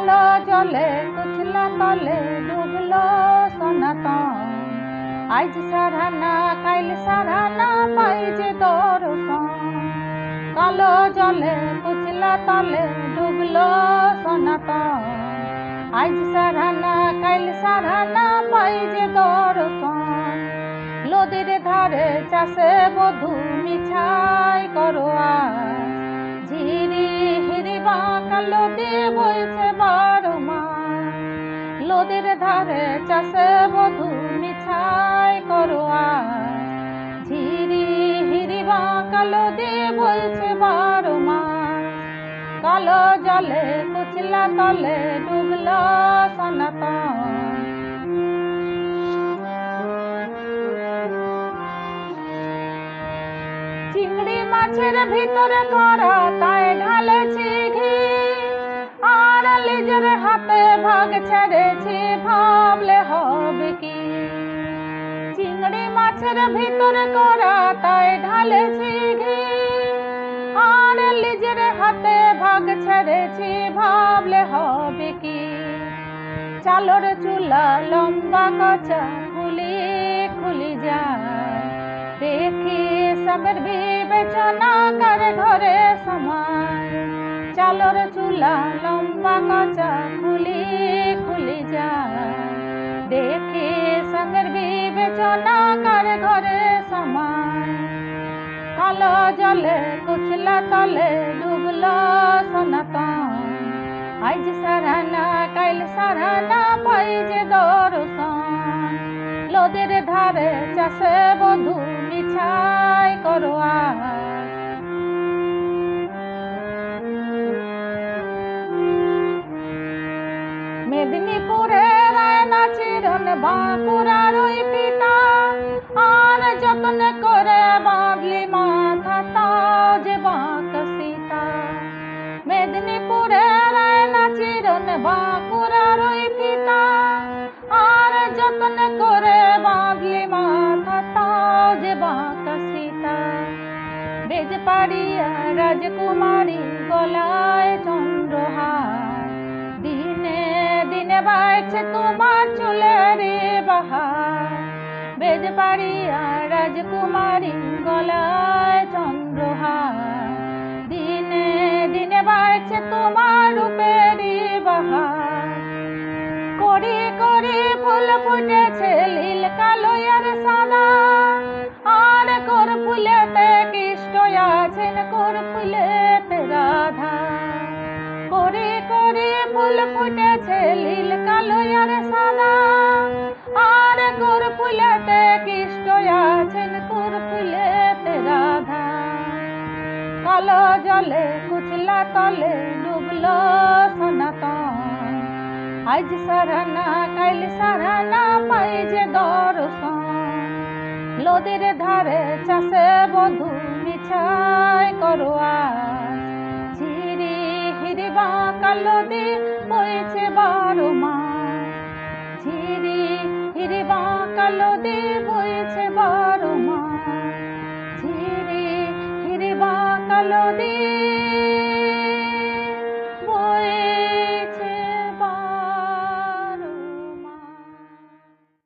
কালো জলে কুচলা তলে ডুবলো সনাতন। আজ সারানা, কাইল সারানা পাই যে দর্শন। কালো জলে কুচলা তলে ডুবলো সনাতন। আজ সারানা, কাইল সারানা পাই যে দর্শন। নদীর ধারে চাষে বধু মিছাই করো আজ। ঝিরি হিরি বাঁকা লদি বইছে নদীর ধারে চাষে বধু মিছাই করো আজ। ঝিরি হিরি বাঁকা লদি বইছে বারো মাস। কালো জলে কুচলা তলে ডুবলো সনাতন। চিংড়ি মাছের ভিতরে করা তাই ঢালেছি ঘি। নিজের হাতে ভাগ ছেড়েছি, ভাবলে হবে কি? চিংড়ি মাছের ভিতরে করা তাই ঢালেছি ঘি। আর নিজের হাতে ভাগ ছেড়েছি, ভাবলে হবে কি? চালর চুলা লম্বা কচা খুলি খুলি যায়। দেখি সবের বিবেচনা করে ঘরে সমায়। চালর চুলা, লম্বা কচা খুলি খুলি যায়। দেখি সঙ্গের বিবেচনা করে ঘরে সমায় কালো জলে কুচলা তলে ডুবলো সনাতন। আজ সারানা, কাইল সারানা, পাই যে দর্শন। নদীর ধারে চাষে বধু মিছাই করো মেদিনীপুরে রায়না চিরন বাঁকুড়ার ওই পিতা। আর যত্ন করে বাঁধলি মাথা তাও যে বাঁক সীতা। মেদিনীপুরে রায়না চিরন বাঁকুড়ার ওই পিতা। আর যত্ন করে বাঁধলি মাথা তাও যে বাঁক সীতা। বেজ পাড়িয়া রাজকুমারী গলায় চন্দ্রহার বাড়ছে তোমার চুলের বাহার। বেদ পারিয়া রাজকুমারী গলায় চন্দ্রহার। দিনে দিনে বাইছে তোমার রূপের বাহার। করি করি ফুল ফুটেছে করে করে ফুল ফুটেছে লীল কালো আর সাদা। আর কর ফুলেতে কৃষ্ণ আছেন, কর ফুলেতে রাধা। কালো জলে, কুচলা তলে ডুবলো সনাতন। আজ সারানা কাইল সারানা, পাই যে দর্শন। ধারে চাষে বধু মিছাই করো আজ ঝিরি হিরি বাঁকা হয়েছে বারো মাস। ঝিরে হিরে বাঁকা নদী বইছে বারো মাস। ঝিরে হিরে বাঁকা নদী